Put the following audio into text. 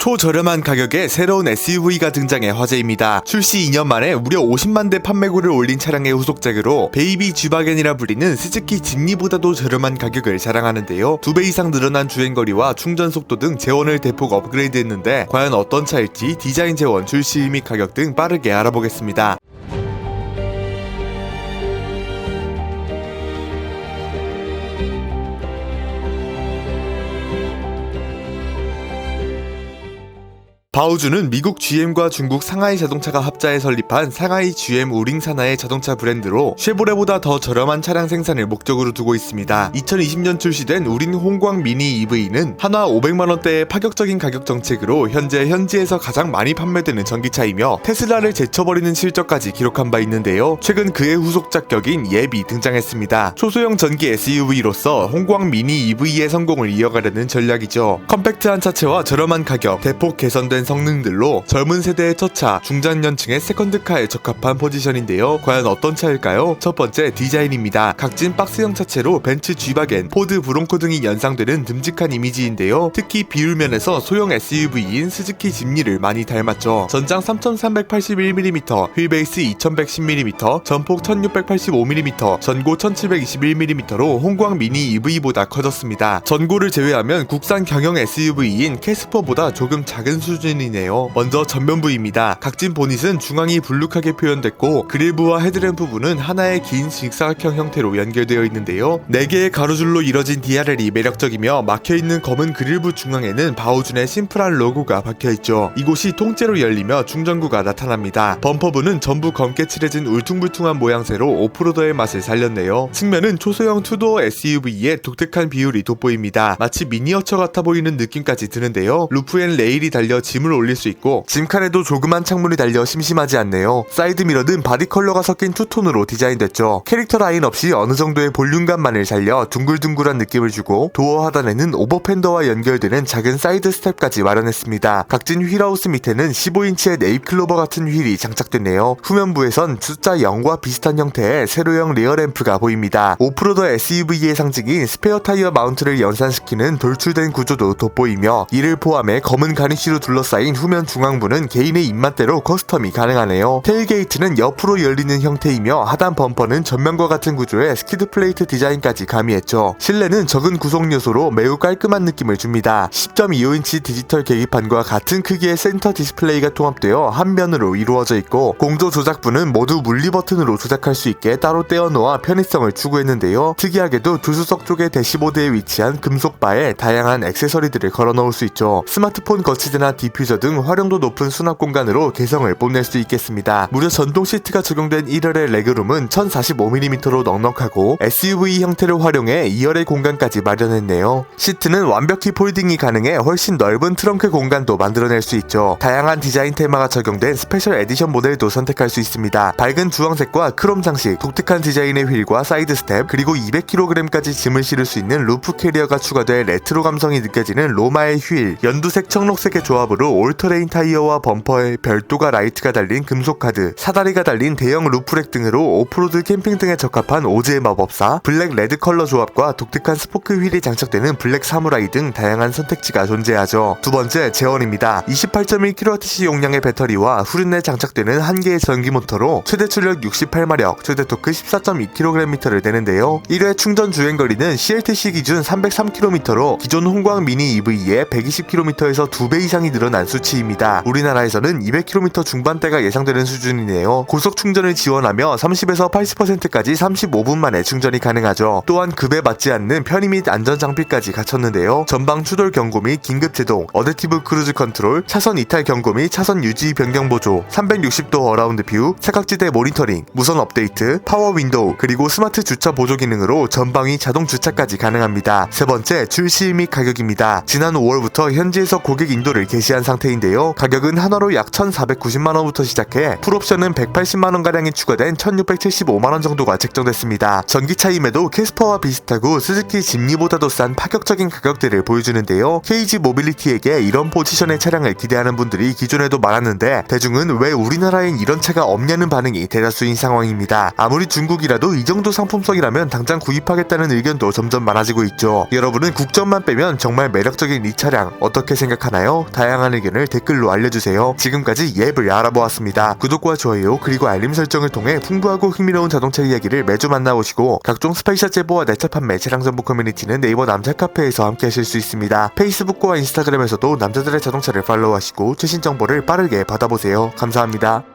초저렴한 가격에 새로운 SUV가 등장해 화제입니다. 출시 2년 만에 무려 50만 대 판매고를 올린 차량의 후속작으로 베이비 쥐바겐이라 불리는 스즈키 짐니보다도 저렴한 가격을 자랑하는데요. 두 배 이상 늘어난 주행거리와 충전 속도 등 재원을 대폭 업그레이드했는데 과연 어떤 차일지 디자인 재원, 출시 및 가격 등 빠르게 알아보겠습니다. 바우주는 미국 GM과 중국 상하이 자동차가 합자해 설립한 상하이 GM 우링 산하의 자동차 브랜드로 쉐보레보다 더 저렴한 차량 생산을 목적으로 두고 있습니다. 2020년 출시된 우린 홍광 미니 EV는 한화 500만 원대의 파격적인 가격 정책으로 현재 현지에서 가장 많이 판매되는 전기차이며 테슬라를 제쳐버리는 실적까지 기록한 바 있는데요. 최근 그의 후속작격인 예비 등장했습니다. 초소형 전기 SUV로서 홍광 미니 EV의 성공을 이어가려는 전략이죠. 컴팩트한 차체와 저렴한 가격, 대폭 개선된 성능들로 젊은 세대의 첫 차, 중장년층의 세컨드카에 적합한 포지션인데요. 과연 어떤 차일까요? 첫 번째 디자인입니다. 각진 박스형 차체로 벤츠 G바겐, 포드 브론코 등이 연상되는 듬직한 이미지인데요. 특히 비율면에서 소형 SUV인 스즈키 짐니를 많이 닮았죠. 전장 3381mm, 휠베이스 2110mm, 전폭 1685mm, 전고 1721mm로 홍광 미니 EV보다 커졌습니다. 전고를 제외하면 국산 경영 SUV인 캐스퍼보다 조금 작은 수준 이네요. 먼저 전면부입니다. 각진 보닛은 중앙이 불룩하게 표현됐고 그릴부와 헤드램프 부는 하나의 긴 직사각형 형태로 연결되어 있는데요. 4개의 가로줄로 이뤄진 DRL이 매력적이며 막혀있는 검은 그릴부 중앙에는 바우준의 심플한 로고가 박혀있죠. 이곳이 통째로 열리며 충전구가 나타납니다. 범퍼부는 전부 검게 칠해진 울퉁불퉁한 모양새로 오프로더의 맛을 살렸네요. 측면은 초소형 투도어 SUV의 독특한 비율이 돋보입니다. 마치 미니어처 같아 보이는 느낌까지 드는데요. 루프엔 레일이 달려 짐을 올릴 수 있고 짐칸에도 조그만 창문이 달려 심심하지 않네요. 사이드 미러는 바디 컬러가 섞인 투톤으로 디자인됐죠. 캐릭터 라인 없이 어느 정도의 볼륨감만을 살려 둥글둥글한 느낌을 주고 도어 하단에는 오버팬더와 연결되는 작은 사이드 스텝까지 마련했습니다. 각진 휠하우스 밑에는 15인치의 네잎 클로버 같은 휠이 장착됐네요. 후면부에선 숫자 0과 비슷한 형태의 세로형 리어 램프가 보입니다. 오프로더 SUV의 상징인 스페어 타이어 마운트를 연산시키는 돌출된 구조도 돋보이며 이를 포함해 검은 가니쉬로 둘러 싸인 후면 중앙부는 개인의 입맛대로 커스텀이 가능하네요. 테일게이트는 옆으로 열리는 형태이며 하단 범퍼는 전면과 같은 구조의 스키드 플레이트 디자인까지 가미했죠. 실내는 적은 구성 요소로 매우 깔끔한 느낌을 줍니다. 10.25인치 디지털 계기판과 같은 크기의 센터 디스플레이가 통합되어 한 면으로 이루어져 있고 공조 조작부는 모두 물리 버튼으로 조작할 수 있게 따로 떼어놓아 편의성을 추구했는데요. 특이하게도 조수석 쪽의 대시보드에 위치한 금속 바에 다양한 액세서리들을 걸어 넣을 수 있죠. 스마트폰 거치대나 디 퓨저 등 활용도 높은 수납 공간으로 개성을 뽐낼 수 있겠습니다. 무려 전동 시트가 적용된 1열의 레그룸은 1045mm로 넉넉하고 SUV 형태를 활용해 2열의 공간까지 마련했네요. 시트는 완벽히 폴딩이 가능해 훨씬 넓은 트렁크 공간도 만들어낼 수 있죠. 다양한 디자인 테마가 적용된 스페셜 에디션 모델도 선택할 수 있습니다. 밝은 주황색과 크롬 장식, 독특한 디자인의 휠과 사이드 스텝, 그리고 200kg까지 짐을 실을 수 있는 루프 캐리어가 추가돼 레트로 감성이 느껴지는 로마의 휠, 연두색 청록색의 조합으로 올터레인 타이어와 범퍼에 별도가 라이트가 달린 금속 카드, 사다리가 달린 대형 루프렉 등으로 오프로드 캠핑 등에 적합한 오즈의 마법사, 블랙 레드 컬러 조합과 독특한 스포크 휠이 장착되는 블랙 사무라이 등 다양한 선택지가 존재하죠. 두 번째, 제원입니다. 28.1kWh 용량의 배터리와 후륜에 장착되는 한 개의 전기 모터로 최대 출력 68마력, 최대 토크 14.2kgm를 내는데요. 1회 충전 주행 거리는 CLTC 기준 303km로 기존 홍광 미니 EV의 120km에서 2배 이상이 늘어 난 수치입니다. 우리나라에서는 200km 중반대가 예상되는 수준이네요. 고속 충전을 지원하며 30에서 80%까지 35분 만에 충전이 가능하죠. 또한 급에 맞지 않는 편의 및 안전 장비까지 갖췄는데요. 전방 추돌 경고 및 긴급 제동, 어댑티브 크루즈 컨트롤, 차선 이탈 경고 및 차선 유지 변경 보조, 360도 어라운드 뷰, 사각지대 모니터링, 무선 업데이트, 파워 윈도우, 그리고 스마트 주차 보조 기능으로 전방위 자동 주차까지 가능합니다. 세 번째, 출시 및 가격입니다. 지난 5월부터 현지에서 고객 인도를 개시한 상태인데요. 가격은 한화로 약 1,490만원부터 시작해 풀옵션은 180만원가량이 추가된 1,675만원 정도가 책정됐습니다. 전기차임에도 캐스퍼와 비슷하고 스즈키 짐니보다도 싼 파격적인 가격대를 보여주는데요. KG 모빌리티에게 이런 포지션의 차량을 기대하는 분들이 기존에도 많았는데 대중은 왜 우리나라엔 이런 차가 없냐는 반응이 대다수인 상황입니다. 아무리 중국이라도 이 정도 상품성이라면 당장 구입하겠다는 의견도 점점 많아지고 있죠. 여러분은 국점만 빼면 정말 매력적인 이 차량 어떻게 생각하나요? 다양한 의견을 댓글로 알려주세요. 지금까지 이 앱을 알아보았습니다. 구독과 좋아요 그리고 알림 설정을 통해 풍부하고 흥미로운 자동차 이야기를 매주 만나보시고 각종 스페셜 제보와 내차 판매 차량 정보 커뮤니티는 네이버 남자 카페에서 함께 하실 수 있습니다. 페이스북과 인스타그램에서도 남자들의 자동차를 팔로우하시고 최신 정보를 빠르게 받아보세요. 감사합니다.